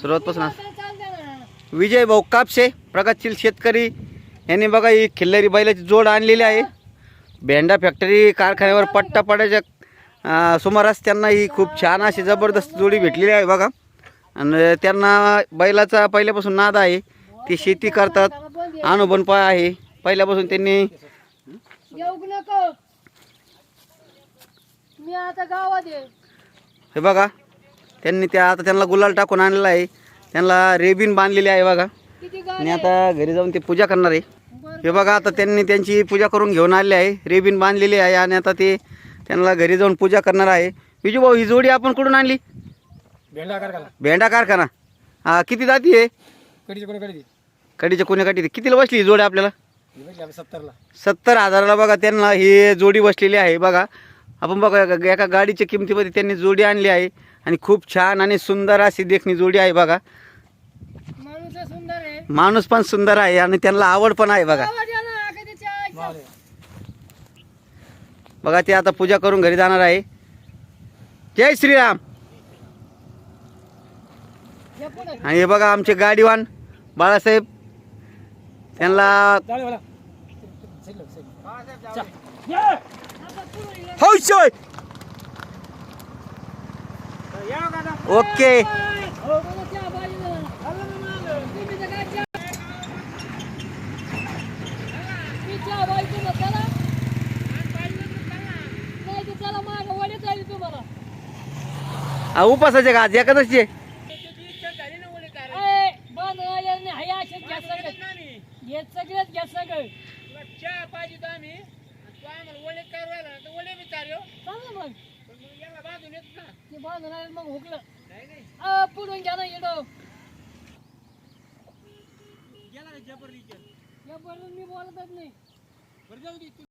सुरुवातपासून विजय भाऊ कापशे प्रगतशील शेतकरी. यांनी बघा ही खिल्लारी बैलाची जोड आणलेली आहे. भेंडा फॅक्टरी कारखान्यावर पट्टा पडायच्या सुमारास त्यांना ही खूप छान अशी जबरदस्त जोडी भेटलेली आहे बघा. आणि त्यांना बैलाचा पहिल्यापासून नाद आहे. ते शेती करतात. अनुभव आहे. पहिल्यापासून त्यांनी हे बघा त्यांनी त्या आता त्यांना गुलाल टाकून आणलेला आहे. त्यांना रेबीन बांधलेली आहे बघा. आणि आता घरी जाऊन ते पूजा करणार आहे. हे बघा आता त्यांनी त्यांची पूजा करून घेऊन आले आहे. रेबीन बांधलेली आहे आणि आता ते त्यांना घरी जाऊन पूजा करणार आहे. विजू भाऊ ही जोडी आपण कुठून आणली? भेंडा कारखाना. भेंडा कारखाना. हा किती जाती आहे? कडीची कोणी कडीची? कडीच्या काठी कितीला बसली ही जोडी आपल्याला? सत्तरला. सत्तर हजाराला बघा त्यांना ही जोडी बसलेली आहे. बघा आपण बघा एका गाडीच्या किमतीमध्ये त्यांनी जोडी आणली आहे. आणि खूप छान आणि सुंदर अशी देखणी जोडी आहे बघा. माणूस आहे, सुंदर आहे. माणूस पण सुंदर आहे आणि त्यांना आवड पण आहे बघा. बघा ते आता पूजा करून घरी जाणार आहे. जय श्रीराम. आणि हे बघा आमचे गाडीवान बाळासाहेब. त्यांना हौशय ओके. हो, बोला चहा बाजूला. तुम्ही तर काय चहा बाजूला चला. नाही तर मागं चालली तुम्हाला हा, उपासाचे का आज एकादशचे ए, बंद झालेलं नाही. हाय असेच घ्या सगळं. हे सगळेच घ्या सगळं. चाललं मग. ते बांधून आले मग हुकलं. अ, पुढून घ्या ना येडो. या बरोबर मी बोलतच नाही